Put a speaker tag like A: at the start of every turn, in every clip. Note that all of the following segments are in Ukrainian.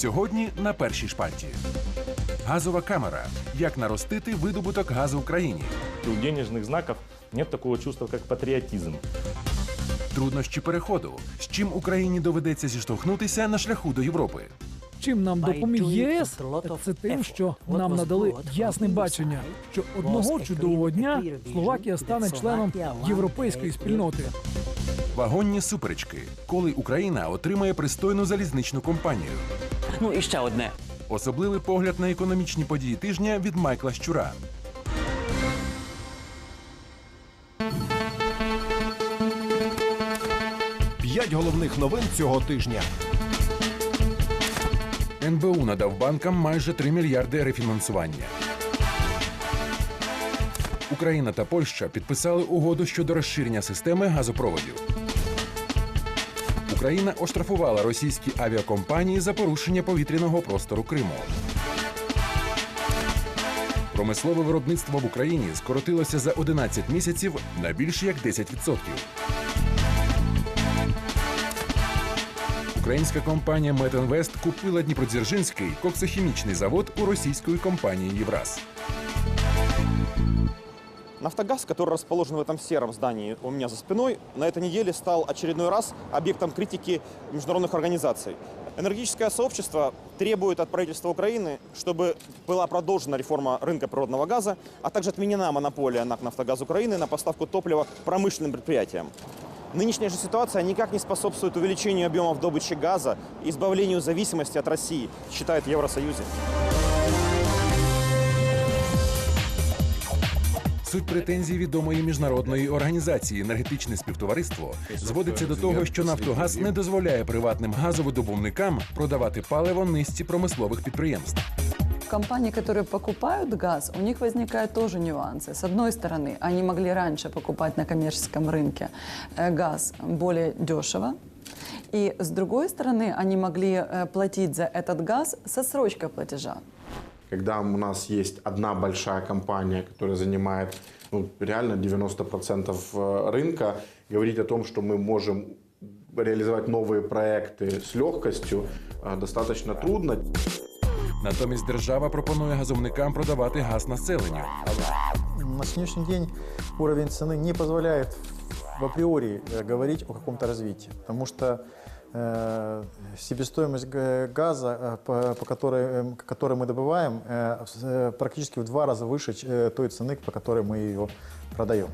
A: Сьогодні на першій шпальті. Газова камера. Як наростити видобуток газу в країні.
B: У денежных знаков нет такого чувства, как патриотизм.
A: Труднощі переходу. З чим Україні доведеться зіштовхнутися на шляху до Європи.
C: Чим нам допоміг єС, це тим, що нам надали ясне бачення, що одного чудового дня Словакія стане членом європейської спільноти.
A: Вагонні суперечки. Коли Україна отримає пристойну залізничну компанію.
D: Ну і ще одне.
A: Особливий погляд на економічні події тижня від Майкла Щура.
E: П'ять головних новин цього тижня.
A: НБУ надав банкам майже 3 мільярди рефінансування. Україна та Польща підписали угоду щодо розширення системи газопроводів. Україна оштрафувала російські авіакомпанії за порушення повітряного простору Криму. Промислове виробництво в Україні скоротилося за 11 місяців на більше як 10%. Українська компанія Метинвест купила Дніпродзержинський коксохімічний завод у російської компанії Євраз.
F: Нафтогаз, который расположен в этом сером здании у меня за спиной, на этой неделе стал очередной раз объектом критики международных организаций. Энергетическое сообщество требует от правительства Украины, чтобы была продолжена реформа рынка природного газа, а также отменена монополия НАК «Нафтогаз Украины» на поставку топлива промышленным предприятиям. Нынешняя же ситуация никак не способствует увеличению объемов добычи газа и избавлению зависимости от России, считает Евросоюзе.
A: Суть претензій відомої міжнародної організації енергетичне співтовариство зводиться до того, що Нафтогаз не дозволяє приватним газовидобувникам продавати паливо низці промислових підприємств.
G: Компании, которые покупают газ, у них возникают тоже нюансы. С одной стороны, они могли раньше покупать на коммерческом рынке э, газ более дешево. И с другой стороны, они могли э, платить за этот газ со срочкой платежа.
H: когда у нас есть одна большая компания, которая занимает ну, реально 90% рынка, говорить о том, что мы можем реализовать новые проекты с легкостью, э, достаточно трудно.
A: Натомість держава пропонує газовникам продавати газ населенню.
I: На сегодняшний день уровень цены не позволяет в априори э, говорить о каком-то развитии, потому что э, себестоимость г- газа, э, по, по которой, э, которой мы добываем, э, с- э, практически в два раза выше э, той цены, по которой мы ее продаем.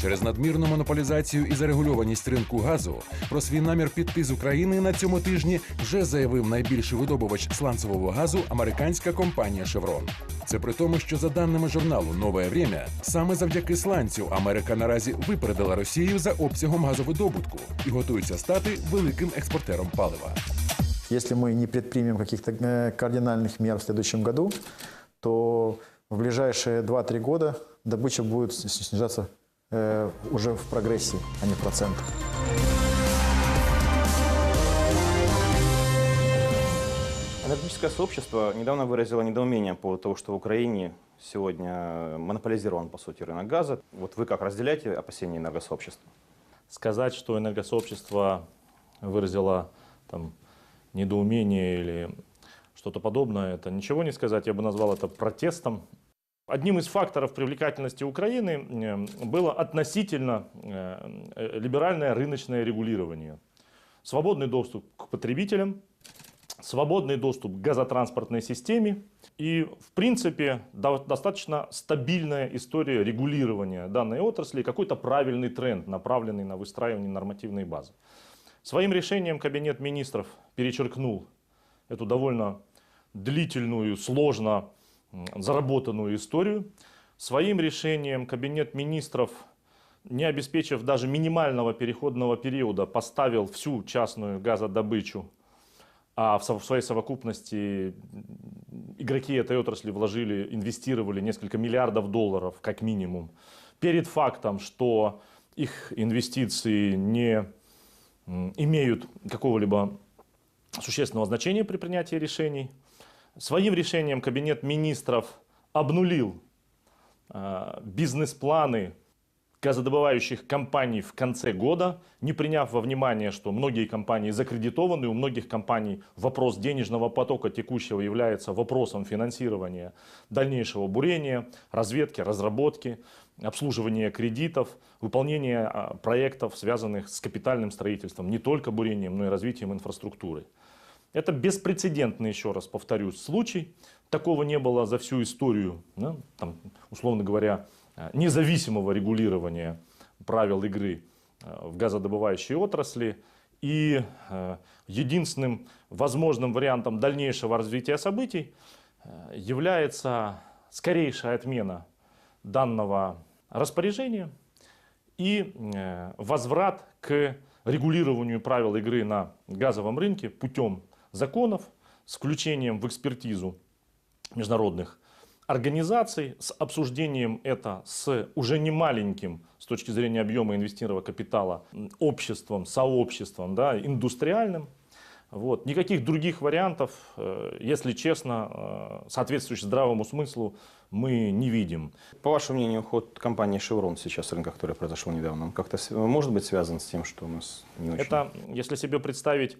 A: Через надмірну монополізацію і зарегульованість ринку газу про свій намір піти з України на цьому тижні вже заявив найбільший видобувач сланцевого газу американська компанія Chevron. Це при тому, що за даними журналу Нове Время саме завдяки сланцю Америка наразі випередила Росію за обсягом газовидобутку і готується стати великим експортером палива.
I: Если мы не предпримем каких-то э, кардинальных мер в следующем году, то в ближайшие 2-3 года добыча будет с- снижаться э, уже в прогрессии, а не в процентах.
F: Энергетическое сообщество недавно выразило недоумение по поводу того, что в Украине сегодня монополизирован, по сути, рынок газа. Вот вы как разделяете опасения энергосообщества?
B: Сказать, что энергосообщество выразило там, недоумение или что-то подобное, это ничего не сказать. Я бы назвал это протестом. Одним из факторов привлекательности Украины э, было относительно э, э, либеральное рыночное регулирование. Свободный доступ к потребителям, свободный доступ к газотранспортной системе и, в принципе, до- достаточно стабильная история регулирования данной отрасли, какой-то правильный тренд, направленный на выстраивание нормативной базы. Своим решением Кабинет министров перечеркнул эту довольно длительную, сложно м, заработанную историю. Своим решением Кабинет министров, не обеспечив даже минимального переходного периода, поставил всю частную газодобычу а в своей совокупности игроки этой отрасли вложили, инвестировали несколько миллиардов долларов, как минимум, перед фактом, что их инвестиции не имеют какого-либо существенного значения при принятии решений. Своим решением Кабинет министров обнулил э, бизнес-планы газодобывающих компаний в конце года, не приняв во внимание, что многие компании закредитованы, у многих компаний вопрос денежного потока текущего является вопросом финансирования дальнейшего бурения, разведки, разработки, обслуживания кредитов, выполнения а, проектов, связанных с капитальным строительством, не только бурением, но и развитием инфраструктуры. Это беспрецедентный, еще раз повторюсь, случай. Такого не было за всю историю, да, там, условно говоря, э, независимого регулирования правил игры э, в газодобывающей отрасли. И э, единственным возможным вариантом дальнейшего развития событий является скорейшая отмена данного распоряжения и возврат к регулированию правил игры на газовом рынке путем законов с включением в экспертизу международных организаций, с обсуждением это с уже не маленьким с точки зрения объема инвестированного капитала обществом, сообществом, да, индустриальным. Вот. Никаких других вариантов, э, если честно, э, соответствующих здравому смыслу, мы не видим.
F: По вашему мнению, уход компании Chevron сейчас с рынка, который произошел недавно, он как-то может быть связан с тем, что у нас не очень...
B: Это, если себе представить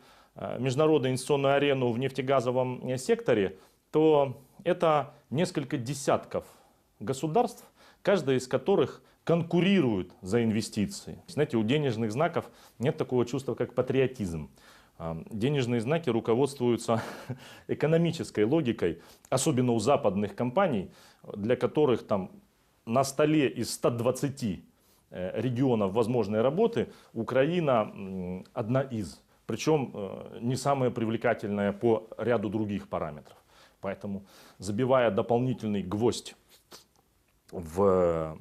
B: международную инвестиционную арену в нефтегазовом э, секторе, то это несколько десятков государств, каждая из которых конкурирует за инвестиции. Знаете, у денежных знаков нет такого чувства, как патриотизм. А, Денежные знаки руководствуются экономической логикой, особенно у западных компаний, для которых там на столе из 120 э, регионов возможной работы Украина одна из. Причем э, не самая привлекательная по ряду других параметров. Поэтому, забивая дополнительный гвоздь в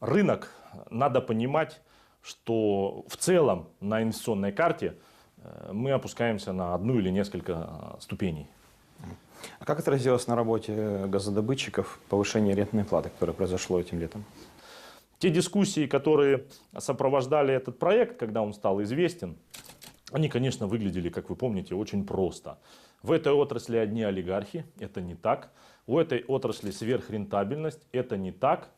B: рынок, надо понимать, что в целом на инвестиционной карте э, мы опускаемся на одну или несколько э, ступеней.
F: А как отразилось на работе газодобытчиков повышение рентной платы, которое произошло этим летом?
B: Те дискуссии, которые сопровождали этот проект, когда он стал известен, они, конечно, выглядели, как вы помните, очень просто. В этой отрасли одни олигархи, это не так. У этой отрасли сверхрентабельность, это не так.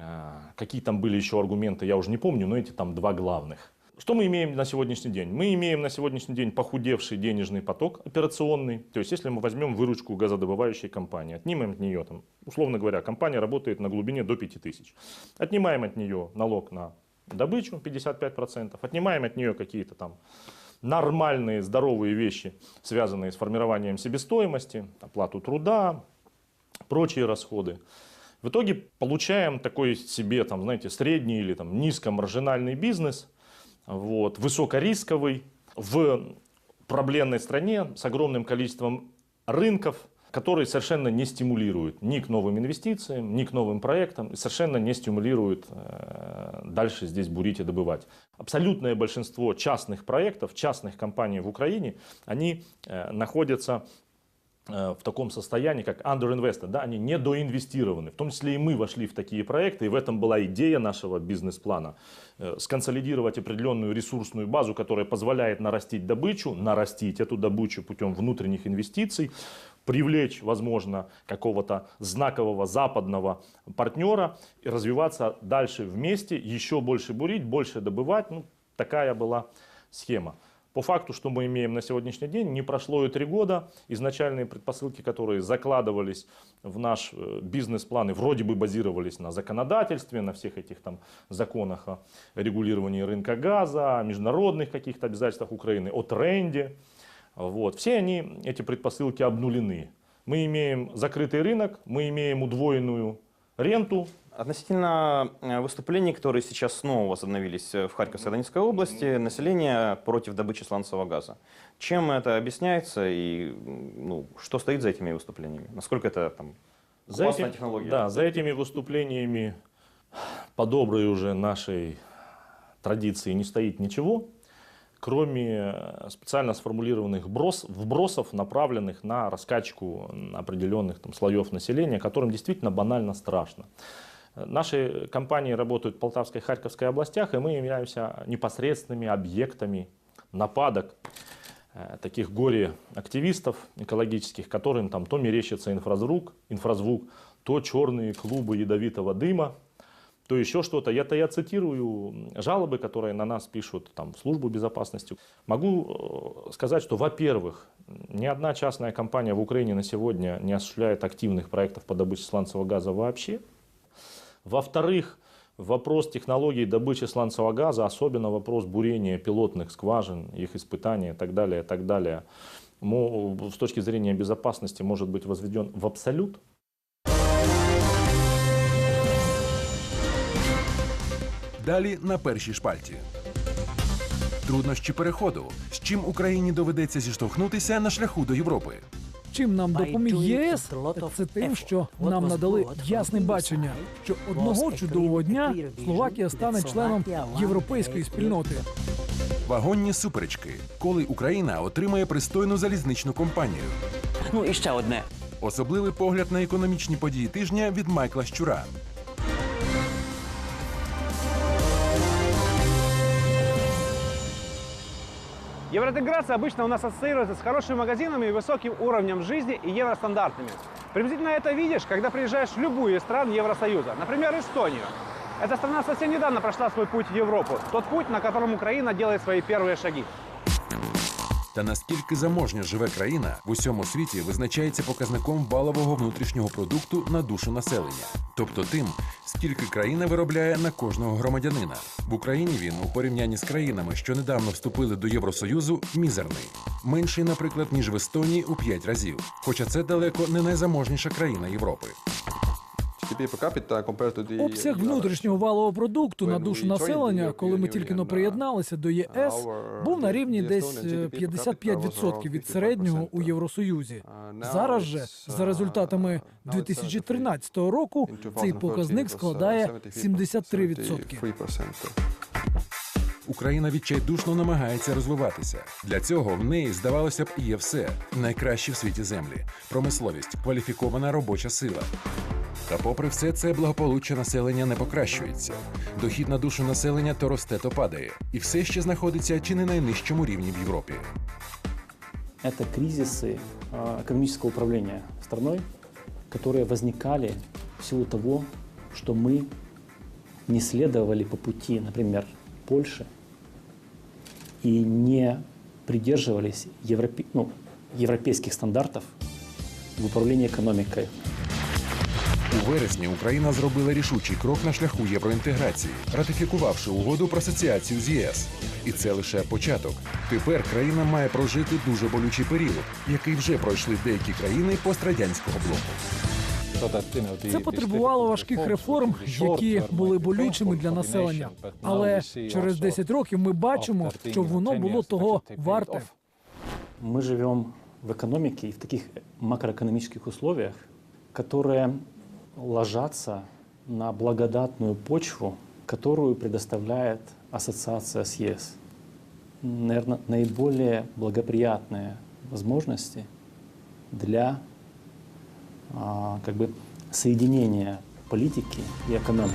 B: А, Какие там были еще аргументы, я уже не помню, но эти там два главных. Что мы имеем на сегодняшний день? Мы имеем на сегодняшний день похудевший денежный поток операционный. То есть, если мы возьмем выручку газодобывающей компании, отнимем от нее, там, условно говоря, компания работает на глубине до 5000. Отнимаем от нее налог на добычу 55%, отнимаем от нее какие-то там нормальные, здоровые вещи, связанные с формированием себестоимости, оплату труда, прочие расходы. В итоге получаем такой себе, там, знаете, средний или там, низкомаржинальный бизнес, вот, высокорисковый, в проблемной стране с огромным количеством рынков, которые совершенно не стимулируют ни к новым инвестициям, ни к новым проектам, и совершенно не стимулируют э, дальше здесь бурить и добывать. Абсолютное большинство частных проектов, частных компаний в Украине, они э, находятся э, в таком состоянии, как underinvested, да, они недоинвестированы. В том числе и мы вошли в такие проекты, и в этом была идея нашего бизнес-плана. Э, Сконсолидировать определенную ресурсную базу, которая позволяет нарастить добычу, нарастить эту добычу путем внутренних инвестиций, привлечь, возможно, какого-то знакового западного партнера и развиваться дальше вместе, еще больше бурить, больше добывать. Ну, такая была схема. По факту, что мы имеем на сегодняшний день, не прошло и три года. Изначальные предпосылки, которые закладывались в наш э, бизнес-план и вроде бы базировались на законодательстве, на всех этих там законах о регулировании рынка газа, о международных каких-то обязательствах Украины, о тренде. Вот. Все они, эти предпосылки обнулены. Мы имеем закрытый рынок, мы имеем удвоенную ренту,
F: Относительно э, выступлений, которые сейчас снова возобновились э, в Харьковской и Донецкой области, население против добычи сланцевого газа. Чем это объясняется и м, ну, что стоит за этими выступлениями? Насколько это там,
B: За
F: классная
B: этим-
F: технология?
B: Да, за этими выступлениями по доброй уже нашей традиции не стоит ничего, Кроме э, специально сформулированных брос, вбросов, направленных на раскачку определенных там, слоев населения, которым действительно банально страшно. Наши компании работают в Полтавской и Харьковской областях, и мы являемся непосредственными объектами нападок э, таких горе-активистов экологических, которым там то мерещится инфразвук, инфразвук, то черные клубы ядовитого дыма. То еще что-то. Это я цитирую жалобы, которые на нас пишут там, в службу безопасности. Могу э, сказать, что, во-первых, ни одна частная компания в Украине на сегодня не осуществляет активных проектов по добыче сланцевого газа вообще. Во-вторых, вопрос технологий добычи сланцевого газа, особенно вопрос бурения пилотных скважин, их испытания и так далее, и так далее, мо- с точки зрения безопасности может быть возведен в абсолют.
A: Далі на першій шпальті. Труднощі переходу, з чим Україні доведеться зіштовхнутися на шляху до Європи.
C: Чим нам допоміг ЄС, так це тим, що нам надали ясне бачення, що одного чудового дня Словакія стане членом європейської спільноти.
A: Вагонні суперечки, коли Україна отримає пристойну залізничну компанію.
D: Ну і ще одне.
A: Особливий погляд на економічні події тижня від Майкла Щура.
J: Евроинтеграция обычно у нас ассоциируется с хорошими магазинами и высоким уровнем жизни и евростандартами. Приблизительно это видишь, когда приезжаешь в любую из стран Евросоюза, например, Эстонию. Эта страна совсем недавно прошла свой путь в Европу, тот путь, на котором Украина делает свои первые шаги.
A: Та наскільки заможньо живе країна в усьому світі визначається показником валового внутрішнього продукту на душу населення, тобто тим, скільки країна виробляє на кожного громадянина. В Україні він у порівнянні з країнами, що недавно вступили до Євросоюзу, мізерний, менший, наприклад, ніж в Естонії у 5 разів. Хоча це далеко не найзаможніша країна Європи.
C: Обсяг внутрішнього валового продукту на душу населення, коли ми тільки но приєдналися до ЄС, був на рівні десь е, 55% від середнього у Євросоюзі. Зараз же, за результатами 2013 року, цей показник складає 73%.
A: Україна відчайдушно намагається розвиватися. Для цього в неї, здавалося б, є все найкращі в світі землі: промисловість, кваліфікована робоча сила. Та попри все це благополуччя населення не покращується. Дохід на душу населення то росте, то падає, і все ще знаходиться чи не найнижчому рівні в Європі.
K: это кризисы э, экономического управления страной, которые возникали в силу того, что мы не следовали по пути, например, Польши и не придерживались европе- ну, европейских стандартов в управлении экономикой.
A: У вересні Україна зробила рішучий крок на шляху євроінтеграції, ратифікувавши угоду про асоціацію з ЄС. І це лише початок. Тепер країна має прожити дуже болючий період, який вже пройшли деякі країни пострадянського блоку.
C: Це потребувало важких реформ, які були болючими для населення. Але через 10 років ми бачимо, що воно було того варте.
K: Мы живем в экономике и в таких макроэкономических условиях, которые ложатся на благодатную почву, которую предоставляет ассоциация с ЕС. Наверное, наиболее благоприятные возможности для а, как бы соединения политики и экономики.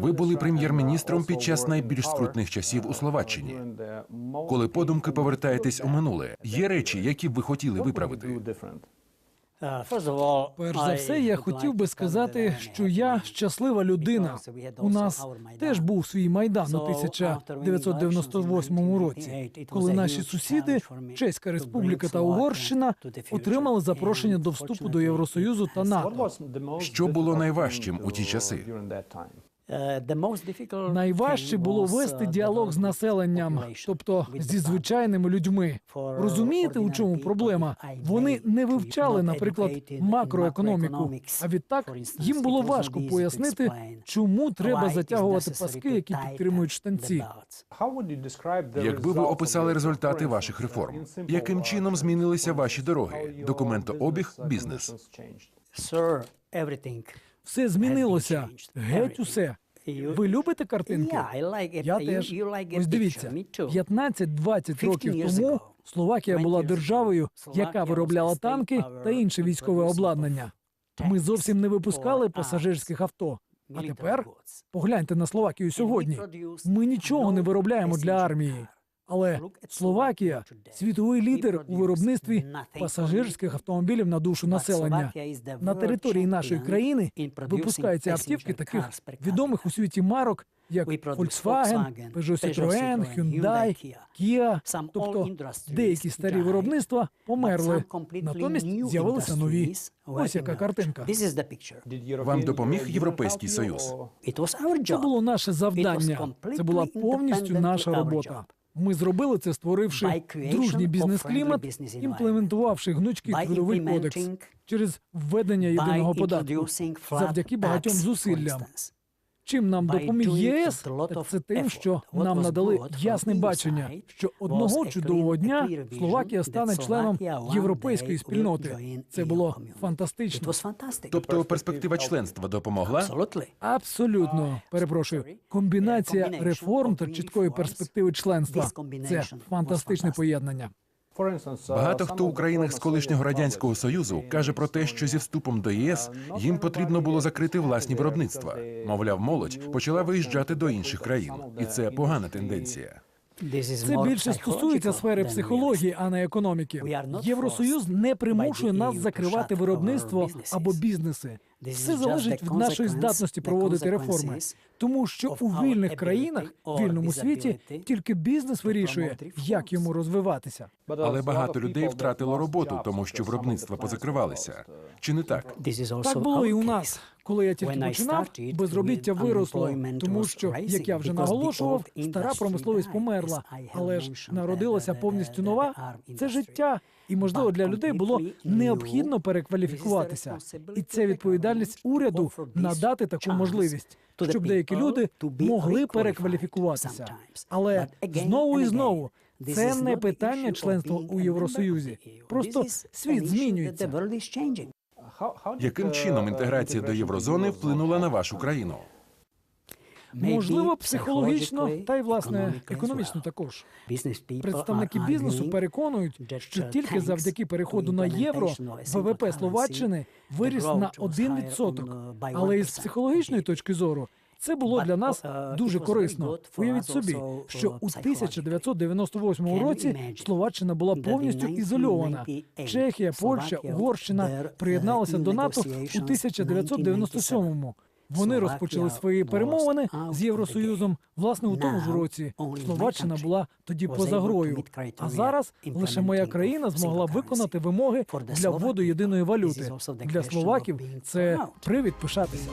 A: Ви були прем'єр-міністром під час найбільш скрутних часів у Словаччині. Коли подумки повертаєтесь у минуле, є речі, які б ви хотіли виправити.
C: Перш за все, я хотів би сказати, що я щаслива людина. У нас теж був свій майдан у 1998 році, коли наші сусіди, Чеська Республіка та Угорщина, отримали запрошення до вступу до Євросоюзу та НАТО.
A: Що було найважчим у ті часи?
C: Найважче було вести діалог з населенням, тобто зі звичайними людьми. Розумієте, у чому проблема? Вони не вивчали, наприклад, макроекономіку. А відтак їм було важко пояснити, чому треба затягувати паски, які підтримують штанці.
A: Якби ви описали результати ваших реформ, яким чином змінилися ваші дороги, документообіг, бізнес?
C: Все змінилося. Геть усе. Ви любите картинки? Я теж. Ось дивіться, 15-20 років тому Словакія була державою, яка виробляла танки та інше військове обладнання. Ми зовсім не випускали пасажирських авто. А тепер погляньте на Словакію сьогодні. Ми нічого не виробляємо для армії. Але Словакія світовий лідер у виробництві пасажирських автомобілів на душу населення. На території нашої країни випускаються автівки таких відомих у світі марок, як Volkswagen, Peugeot Citroën, Hyundai, Kia. Тобто деякі старі виробництва померли. Натомість з'явилися нові. Ось яка картинка.
A: Вам допоміг Європейський Союз?
C: Це було наше завдання. Це була повністю наша робота. Ми зробили це, створивши дружній бізнес-клімат, імплементувавши гнучкий трудовий кодекс через введення єдиного податку завдяки багатьом зусиллям. Чим нам допоміг ЄС, це тим, що нам надали ясне бачення, що одного чудового дня Словакія стане членом європейської спільноти. Це було фантастично.
A: Тобто перспектива членства допомогла?
C: Абсолютно перепрошую. Комбінація реформ та чіткої перспективи членства це фантастичне поєднання.
A: Багато хто у країнах з колишнього радянського союзу каже про те, що зі вступом до ЄС їм потрібно було закрити власні виробництва. Мовляв, молодь почала виїжджати до інших країн, і це погана тенденція.
C: Це більше стосується сфери психології, а не економіки. Євросоюз не примушує нас закривати виробництво або бізнеси. Все залежить від нашої здатності проводити реформи, тому що у вільних країнах, вільному світі, тільки бізнес вирішує, як йому розвиватися.
A: Але багато людей втратило роботу, тому що виробництва позакривалися. Чи не так?
C: Так було і у нас. Коли я тільки починав, безробіття виросло, тому що, як я вже наголошував, стара промисловість померла, але ж народилася повністю нова. Це життя, і можливо для людей було необхідно перекваліфікуватися. І це відповідальність уряду надати таку можливість, щоб деякі люди могли перекваліфікуватися. Але знову і знову. Це не питання членства у Євросоюзі. Просто світ змінюється.
A: Яким чином інтеграція до єврозони вплинула на вашу країну?
C: Можливо, психологічно та й власне економічно також. Представники бізнесу переконують, що тільки завдяки переходу на євро ВВП Словаччини виріс на 1%. Але із психологічної точки зору це було для нас дуже корисно. Уявіть собі, що у 1998 році Словаччина була повністю ізольована. Чехія, Польща, Угорщина приєдналися до НАТО у 1997-му. Вони розпочали свої перемовини з Євросоюзом власне у тому ж році. Словаччина була тоді поза грою. А зараз лише моя країна змогла виконати вимоги для вводу єдиної валюти. Для словаків це привід пишатися.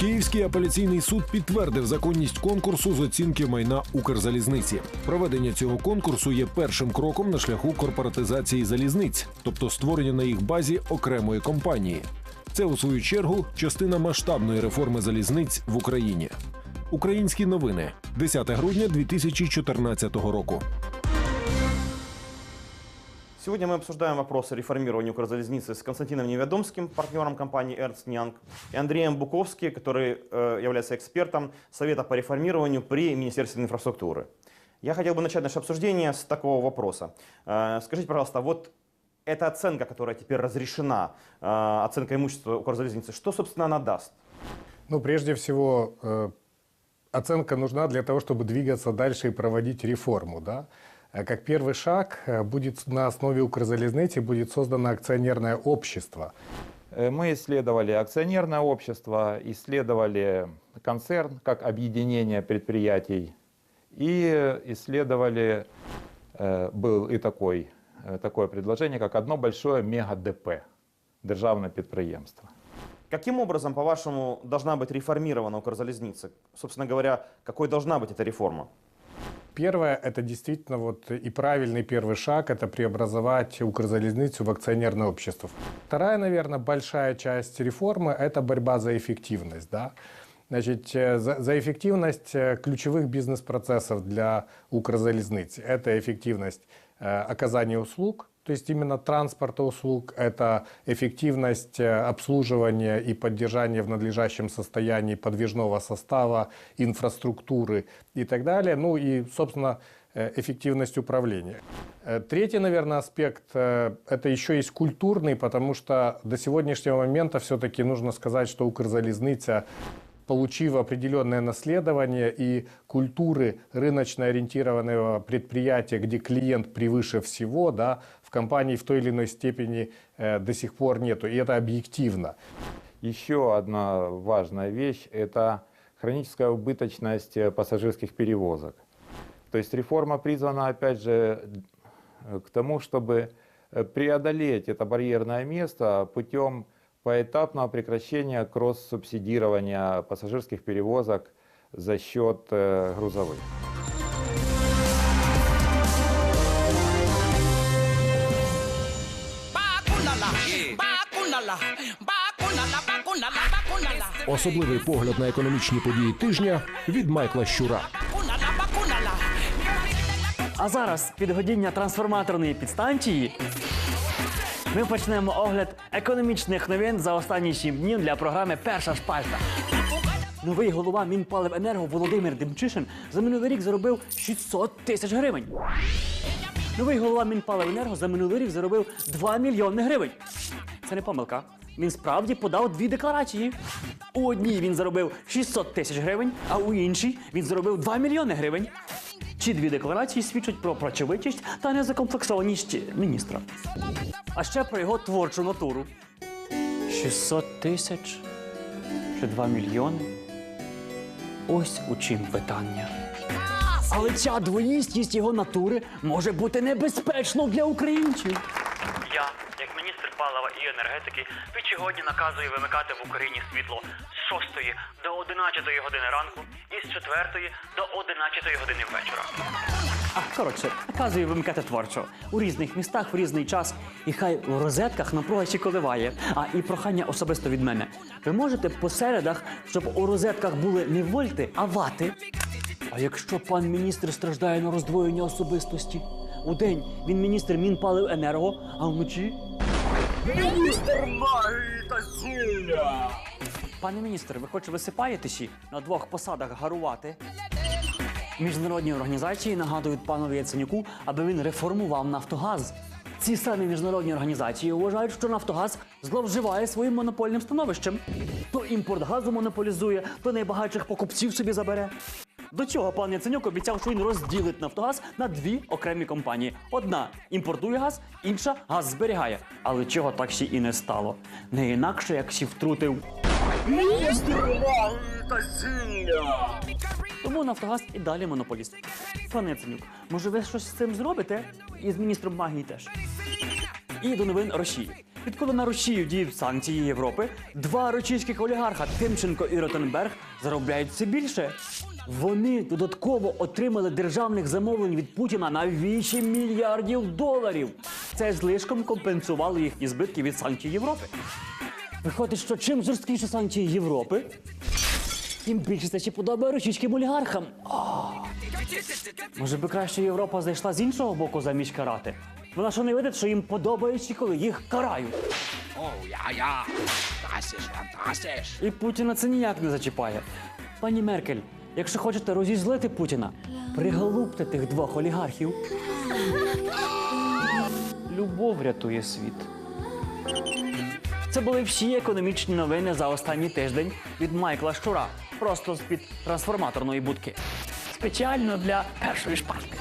E: Київський апеляційний суд підтвердив законність конкурсу з оцінки майна Укрзалізниці. Проведення цього конкурсу є першим кроком на шляху корпоратизації залізниць, тобто створення на їх базі окремої компанії. Це у свою чергу частина масштабної реформи залізниць в Україні. Українські новини 10 грудня 2014 року.
F: Сегодня мы обсуждаем вопросы реформирования Укрзалезницы с Константином Неведомским, партнером компании Ernst Young, и Андреем Буковским, который э, является экспертом Совета по реформированию при Министерстве инфраструктуры. Я хотел бы начать наше обсуждение с такого вопроса. Э, скажите, пожалуйста, вот эта оценка, которая теперь разрешена, э, оценка имущества Укрзалезницы, что, собственно, она даст?
D: Ну, прежде всего, оценка нужна для того, чтобы двигаться дальше и проводить реформу, да. Э, Как первый шаг э, будет на основе Укрзалезницы будет создано акционерное общество.
L: Э, Мы исследовали акционерное общество, исследовали концерн как объединение предприятий и исследовали, был и такой, такое предложение, как одно большое мега-ДП, державное предприемство.
F: Каким образом, по-вашему, должна быть реформирована Укрзалезница? Собственно говоря, какой должна быть эта реформа?
D: Первое, это действительно вот и правильный первый шаг, это преобразовать Укрзалезницу в акционерное общество. Вторая, наверное, большая часть реформы – это борьба за эффективность, да. Значит, э, за, за эффективность э, ключевых бизнес-процессов для Укрзалезницы. Это эффективность э, оказания услуг, то есть именно транспорта услуг, это эффективность э, обслуживания и поддержания в надлежащем состоянии подвижного состава, инфраструктуры и так далее. Ну и, собственно, э, эффективность управления. Э, Третий, наверное, аспект это еще есть культурный, потому что до сегодняшнего момента все-таки нужно сказать, что Укрзалезница получив определенное наследование и культуры рыночно ориентированного предприятия, где клиент превыше всего, да, в компании в той или иной степени э, до сих пор нету, и это объективно.
L: Еще одна важная вещь – это хроническая убыточность э, пассажирских перевозок. То есть реформа призвана, опять же, к тому, чтобы э, преодолеть это барьерное место путем поэтапного прекращения кросс-субсидирования пассажирских перевозок за счет грузовых.
E: Особливий погляд на економічні події тижня від Майкла Щура.
M: А зараз підгодіння трансформаторної підстанції. Ми почнемо огляд економічних новин за останні сім днів для програми Перша шпальта. Новий голова Мінпаливенерго Володимир Демчишин за минулий рік заробив 600 тисяч гривень. Новий голова Мінпаливенерго за минулий рік заробив 2 мільйони гривень. Це не помилка. Він справді подав дві декларації. У одній він заробив 600 тисяч гривень, а у іншій він заробив 2 мільйони гривень. Ці дві декларації свідчать про працьовитість та незакомплексованість міністра. А ще про його творчу натуру. 600 тисяч чи 2 мільйони. Ось у чим питання. Але ця двоїстість його натури може бути небезпечно для українців.
N: Я, як міністр палива і енергетики, відсьогодні наказую вимикати в Україні світло з 6 до 11 години ранку і з 4 до 11 години вечора.
M: А коротше, наказую вимикати творчо у різних містах в різний час. І хай у розетках напруга ще коливає. А і прохання особисто від мене. Ви можете по середах, щоб у розетках були не вольти, а вати. А якщо пан міністр страждає на роздвоєння особистості? У день він міністр Мінпаливенерго, а вночі міністр магії та. Пане міністр, ви хоч висипаєтеся на двох посадах гарувати? Міжнародні організації нагадують панові Яценюку, аби він реформував Нафтогаз. Ці самі міжнародні організації вважають, що Нафтогаз зловживає своїм монопольним становищем. То імпорт газу монополізує, то найбагатших покупців собі забере. До цього пан Яценюк обіцяв, що він розділить Нафтогаз на дві окремі компанії: одна імпортує газ, інша газ зберігає. Але чого так ще і не стало? Не інакше, як сі втрутив. Тому Нафтогаз і далі монополіст. Пане Яценюк, може ви щось з цим зробите? І з міністром магії теж. І до новин Росії. Відколи на Росію діють санкції Європи, два російських олігарха Тимченко і Ротенберг заробляють все більше. Вони додатково отримали державних замовлень від Путіна на 8 мільярдів доларів. Це злишком компенсувало їхні збитки від санкцій Європи. Виходить, що чим жорсткіші санкції Європи, тим більше це ще подобає російським олігархам. А. Може би краще Європа зайшла з іншого боку замість карати? Вона що не видить, що їм подобається, коли їх карають.
O: Oh, ja, ja. Fantastisch, fantastisch.
M: І Путіна це ніяк не зачіпає. Пані Меркель, якщо хочете розізлити Путіна, приголубте тих двох олігархів. Любов рятує світ. Це були всі економічні новини за останній тиждень від Майкла Щура. Просто з-під трансформаторної будки. Спеціально для першої шпальки.